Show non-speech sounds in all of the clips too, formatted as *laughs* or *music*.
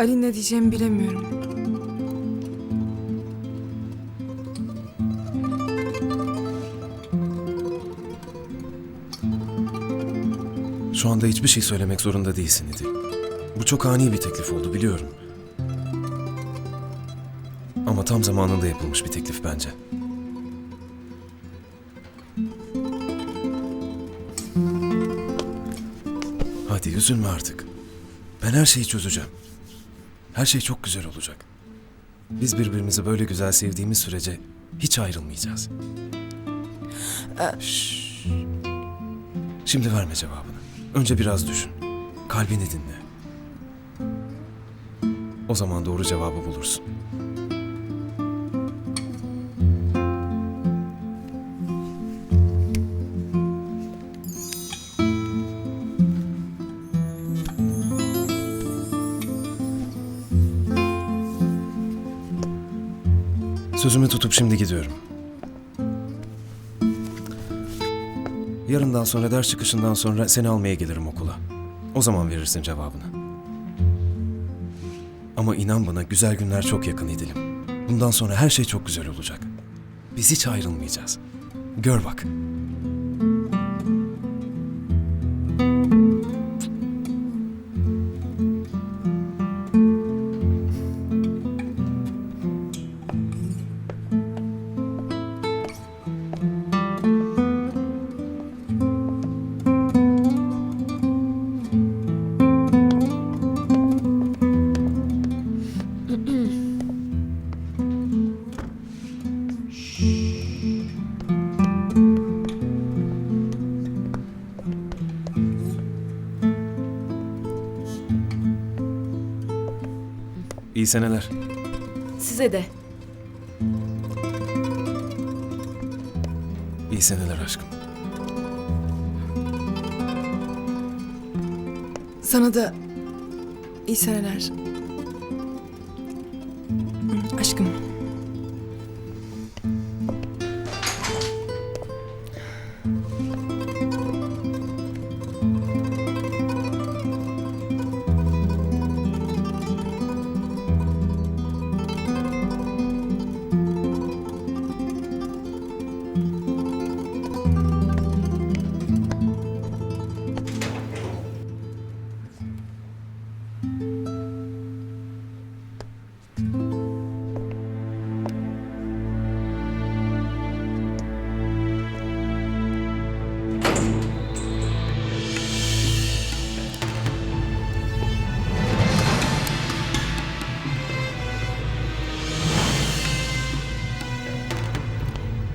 Ali ne diyeceğimi bilemiyorum. Şu anda hiçbir şey söylemek zorunda değilsin İdil. Bu çok ani bir teklif oldu biliyorum. Ama tam zamanında yapılmış bir teklif bence. Hadi üzülme artık. Ben her şeyi çözeceğim. Her şey çok güzel olacak. Biz birbirimizi böyle güzel sevdiğimiz sürece hiç ayrılmayacağız. Şşş. Şimdi verme cevabını. Önce biraz düşün. Kalbini dinle. O zaman doğru cevabı bulursun. Sözümü tutup şimdi gidiyorum. Yarından sonra ders çıkışından sonra seni almaya gelirim okula. O zaman verirsin cevabını. Ama inan bana güzel günler çok yakın İdil'im. Bundan sonra her şey çok güzel olacak. Biz hiç ayrılmayacağız. Gör bak. İyi seneler. Size de. İyi seneler aşkım. Sana da iyi seneler. Aşkım.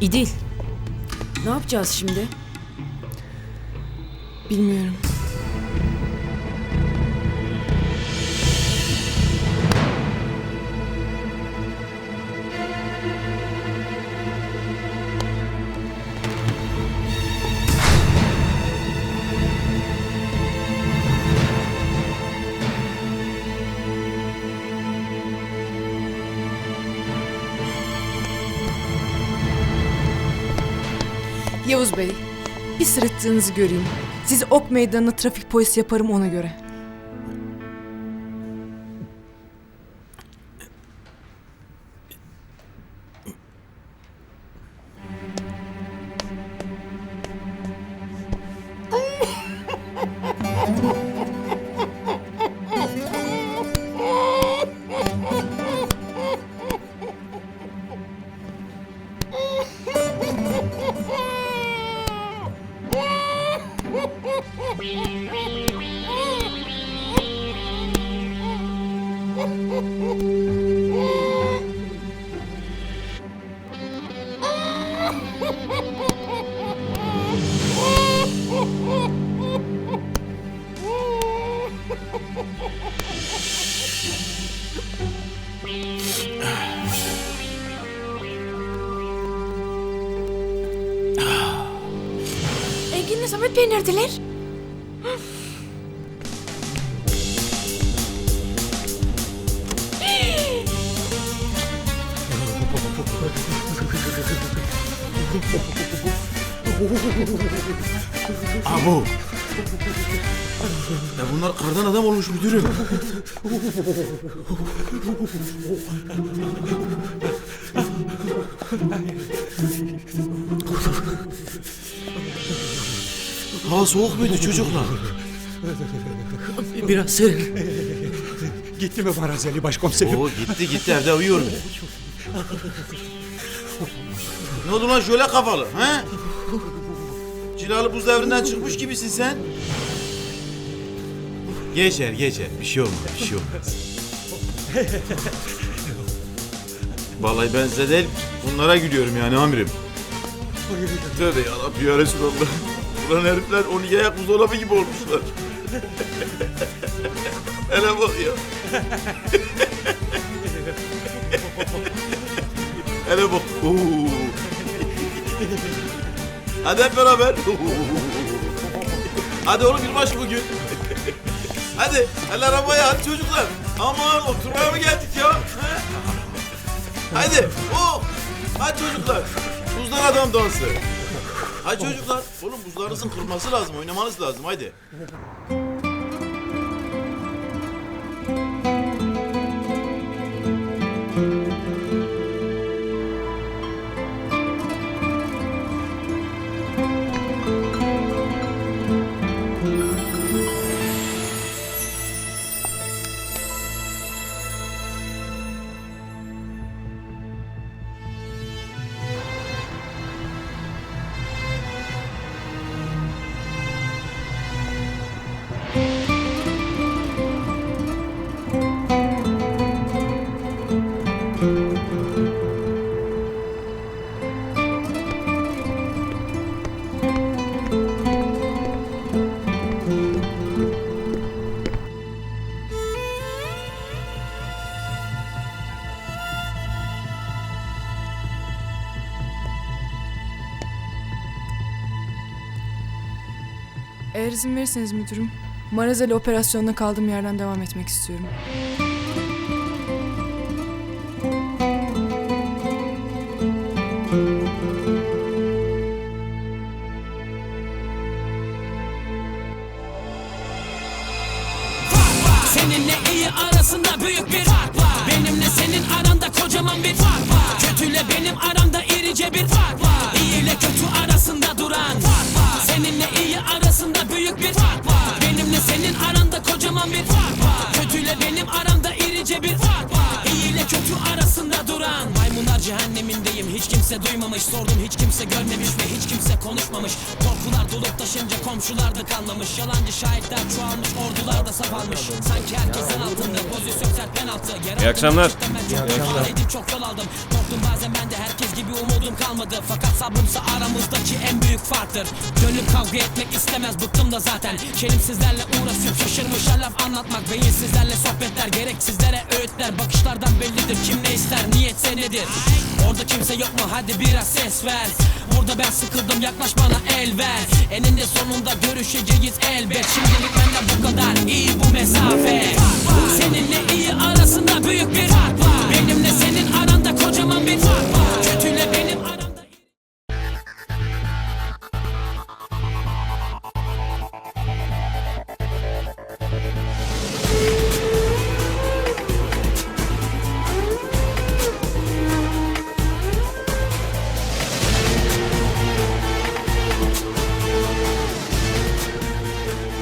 İdil. Ne yapacağız şimdi? Bilmiyorum. Yavuz Bey, bir sırıttığınızı göreyim. Sizi ok meydanına trafik polisi yaparım ona göre. Engin'le Samet Bey neredeler? Abu. Ya bunlar kardan adam olmuş müdürüm. Hava soğuk muydu çocuklar? Biraz serin. Gitti mi Barazeli başkomiserim? Oo gitti gitti evde uyuyor ne oldu lan şöyle kafalı he? Cilalı buz devrinden çıkmış gibisin sen. Geçer geçer bir şey olmaz bir şey olmaz. Vallahi ben size değil bunlara gülüyorum yani amirim. Tövbe yarabbim ya Resulallah. Ulan herifler onu yayak buzdolabı gibi olmuşlar. Hele bak ya. Hele bak. Oo. Hadi hep beraber. *laughs* Hadi oğlum yılbaşı bugün. *laughs* hadi. Hadi arabaya hadi çocuklar. Aman oturmaya mı geldik ya? Hadi. Oh. Hadi çocuklar. Buzlar adam dansı. Hadi çocuklar. Oğlum buzlarınızın kırılması lazım. Oynamanız lazım. Hadi. Eğer izin verirseniz müdürüm, Marazeli operasyonuna kaldığım yerden devam etmek istiyorum. Seninle iyi arasında büyük bir fark var Benimle senin aranda kocaman bir fark var Kötüyle benim aramda cehennemindeyim. Hiç kimse duymamış Sordum hiç kimse görmemiş ve hiç kimse konuşmamış. Korkular dolup taşınca komşular da kanlamış Yalancı şahitler çoğalmış ordular da saf almış Sanki herkesin altında pozisyon sert penaltı. Yer İyi akşamlar. İyi akşamlar. Çok yol aldım. Korktum bazen ben de herkes gibi umudum kalmadı. Fakat sabrımsa aramızdaki en büyük farktır. Gönlüm kavga etmek istemez bıktım da zaten. Kelimsizlerle uğraşıp şaşırmışa laf anlatmak. Beyinsizlerle sohbetler gereksizlere öğütler. Bakışlardan bellidir kim ne ister niyetse nedir Orada kimse yok mu? Hadi biraz ses ver. Burada ben sıkıldım yaklaş bana el ver. Eninde sonunda görüşeceğiz elbet. Şimdilik benden bu kadar. İyi bu mesafe. Seninle iyi arasında büyük bir fark var. Benimle senin aranda kocaman bir fark var Kötüyle benim